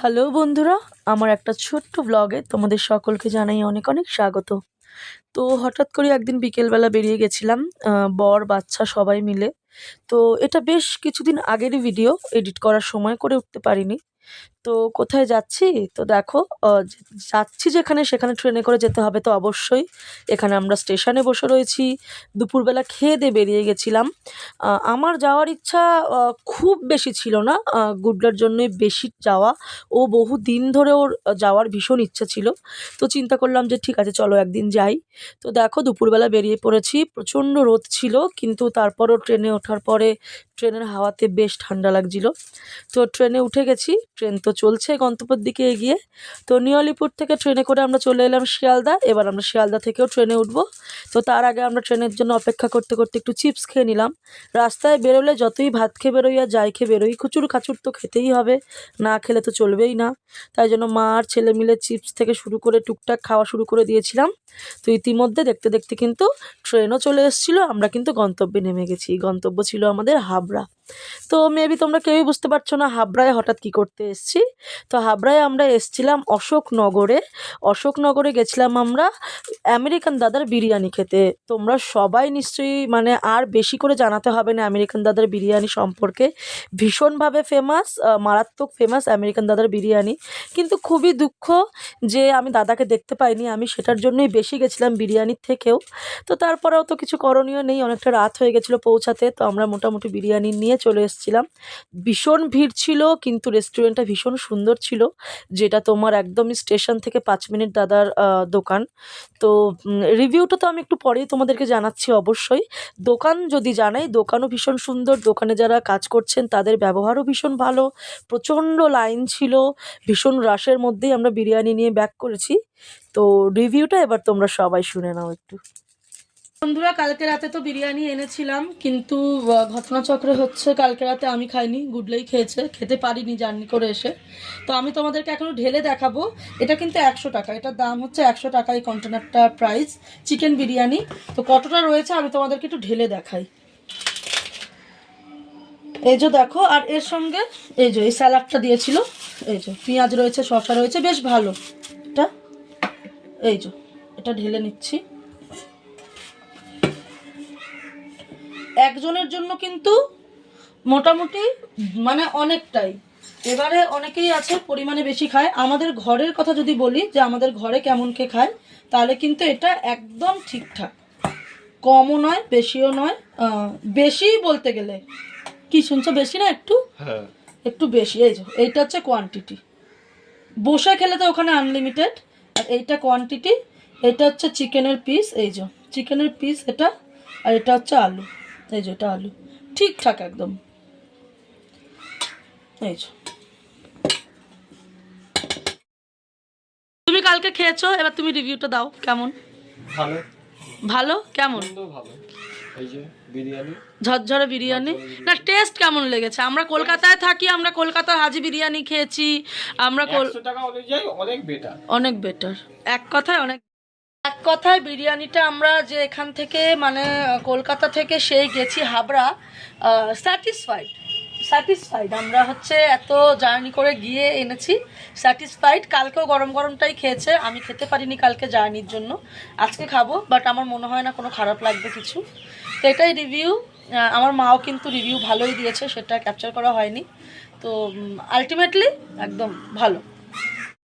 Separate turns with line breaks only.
Hello বন্ধুরা, আমার একটা ছোট্ট ব্লগে তোমাদের সকলকে জানাই অনেক অনেক স্বাগত। তো হঠাৎ করে একদিন বিকেলবেলা বেরিয়ে গেছিলাম বর, বাচ্চা সবাই মিলে। তো এটা বেশ কিছুদিন আগেরই ভিডিও এডিট করার সময় করে উঠতে পারিনি। তো কোথায় যাচ্ছি? তো দেখো যাচ্ছি যেখানে, সেখানে ট্রেনে করে যেতে হবে তো অবশ্যই। এখানে আমরা স্টেশনে বসে রয়েছি। দুপুরবেলা খেয়ে দিয়ে বেরিয়ে গেছিলাম। আমার যাওয়ার ইচ্ছা খুব বেশি ছিল না। গুডলার জন্যই বেশি যাওয়া। ও বহু দিন ধরে ওর যাওয়ার ভীষণ ইচ্ছা ছিল। তো চিন্তা করলাম যে, ঠিক আছে, চলো একদিন যাই। তো দেখো, দুপুরবেলা বেরিয়ে পড়েছি। প্রচণ্ড রোদ ছিল, কিন্তু তারপরও ট্রেনে ওঠার পরে, ট্রেনের হাওয়াতে বেশ ঠান্ডা লাগছিল। তো ট্রেনে উঠে গেছি। ট্রেন তো চলছে গন্তব্যের দিকে এগিয়ে। তো নিউ আলিপুর থেকে ট্রেনে করে আমরা চলে এলাম শিয়ালদা। এবার আমরা শিয়ালদা থেকেও ট্রেনে উঠবো। তো তার আগে আমরা ট্রেনের জন্য অপেক্ষা করতে করতে একটু চিপস খেয়ে নিলাম। রাস্তায় বেরোলে যতই ভাত খেয়ে বেরোই আর যাই খেয়ে বেরোই, খুচুর খাচুর তো খেতেই হবে। না খেলে তো চলবেই না। তাই জন্য মা আর ছেলে মিলে চিপস থেকে শুরু করে টুকটাক খাওয়া শুরু করে দিয়েছিলাম। তো ইতিমধ্যে দেখতে দেখতে কিন্তু ট্রেনও চলে এসেছিল। আমরা কিন্তু গন্তব্যে নেমে গেছি। গন্তব্য ছিল আমাদের হাবড়া। তো মেবি তোমরা কেউই বুঝতে পারছ না হাবড়ায় হঠাৎ কি করতে এসেছি। তো হাবড়ায় আমরা এসছিলাম অশোকনগরে। অশোকনগরে গেছিলাম আমরা আমেরিকান দাদার বিরিয়ানি খেতে। তোমরা সবাই নিশ্চয়ই মানে আর বেশি করে জানাতে হবে না আমেরিকান দাদার বিরিয়ানি সম্পর্কে। ভীষণভাবে ফেমাস মারাত্মক ফেমাস আমেরিকান দাদার বিরিয়ানি। কিন্তু খুবই দুঃখ যে আমি দাদাকে দেখতে পাইনি। আমি সেটার জন্যই বেশি গেছিলাম বিরিয়ানির থেকেও। তো তারপরেও তো কিছু করণীয় নেই, অনেকটা রাত হয়ে গেছিল পৌঁছাতে। তো আমরা মোটামুটি বিরিয়ানি নিয়ে চলে এসেছিলাম। ভীষণ ভিড় ছিল, কিন্তু রেস্টুরেন্টটা ভীষণ সুন্দর ছিল, যেটা তোমার একদমই স্টেশন থেকে পাঁচ মিনিট দাদার দোকান। তো রিভিউটা তো আমি একটু পরেই তোমাদেরকে জানাচ্ছি অবশ্যই। দোকান যদি জানাই, দোকানও ভীষণ সুন্দর, দোকানে যারা কাজ করছেন তাদের ব্যবহারও ভীষণ ভালো, প্রচণ্ড লাইন ছিল, ভীষণ রাশের মধ্যেই আমরা বিরিয়ানি নিয়ে ব্যাক করেছি। তো রিভিউটা এবার তোমরা সবাই শুনে নাও একটু। বন্ধুরা, কালকে রাতে তো বিরিয়ানি এনেছিলাম, কিন্তু ঘটনাচক্রে হচ্ছে কালকে রাতে আমি খাইনি, গুডলেই খেয়েছে, খেতে পারিনি জার্নি করে এসে। তো আমি তোমাদেরকে এখনও ঢেলে দেখাবো, এটা কিন্তু একশো টাকা, এটার দাম হচ্ছে একশো টাকা এই কন্টেনারটা প্রাইস চিকেন বিরিয়ানি। তো কতটা রয়েছে আমি তোমাদেরকে একটু ঢেলে দেখাই। এই যে দেখো, আর এর সঙ্গে, এই যে, এই স্যালাডটা দিয়েছিল, এই যে, পেঁয়াজ রয়েছে, শসা রয়েছে, বেশ ভালো। এটা, এই যে, এটা ঢেলে নিচ্ছি। একজনের জন্য কিন্তু মোটামুটি মানে অনেকটাই। এবারে অনেকেই আছে পরিমাণে বেশি খায়। আমাদের ঘরের কথা যদি বলি যে আমাদের ঘরে কেমন কে খায় তাহলে কিন্তু এটা একদম ঠিকঠাক। কমও নয় বেশিও নয়। বেশি বলতে গেলে কি শুনছো? বেশি না একটু?
হ্যাঁ।
একটু বেশি এই যে এইটা হচ্ছে কোয়ান্টিটি বসে খেলে তো ওখানে আনলিমিটেড আর এইটা কোয়ান্টিটি এটা হচ্ছে চিকেনের পিস এই যে চিকেনের পিস এটা আর এটা হচ্ছে আলু। এই যে এটা আলু। ঠিকঠাক একদম। এই যে। তুমি কালকে খেয়েছো এবার তুমি রিভিউটা দাও কেমন?
ভালো।
ভালো? কেমন?
ভালো। এই যে বিরিয়ানি।
ঝরঝরে বিরিয়ানি? না টেস্ট কেমন লেগেছে? আমরা কলকাতায় থাকি আমরা কলকাতার হাজি বিরিয়ানি খেয়েছি আমরা
টাকা অনুযায়ী অনেক বেটার
অনেক বেটার এক কথায় অনেক এক কথায় বিরিয়ানিটা আমরা যে এখান থেকে মানে কলকাতা থেকে সেই গেছি হাবড়া স্যাটিসফাইড স্যাটিসফাইড আমরা হচ্ছে এত জার্নি করে গিয়ে এনেছি স্যাটিসফাইড কালকেও গরম গরমটাই খেয়েছে, আমি খেতে পারিনি কালকে জার্নির জন্য। আজকে খাব বাট আমার মনে হয় না কোনো খারাপ লাগবে কিছু। তো এটাই রিভিউ আমার মাও কিন্তু রিভিউ ভালোই দিয়েছে, সেটা ক্যাপচার করা হয়নি। তো আলটিমেটলি একদম ভালো।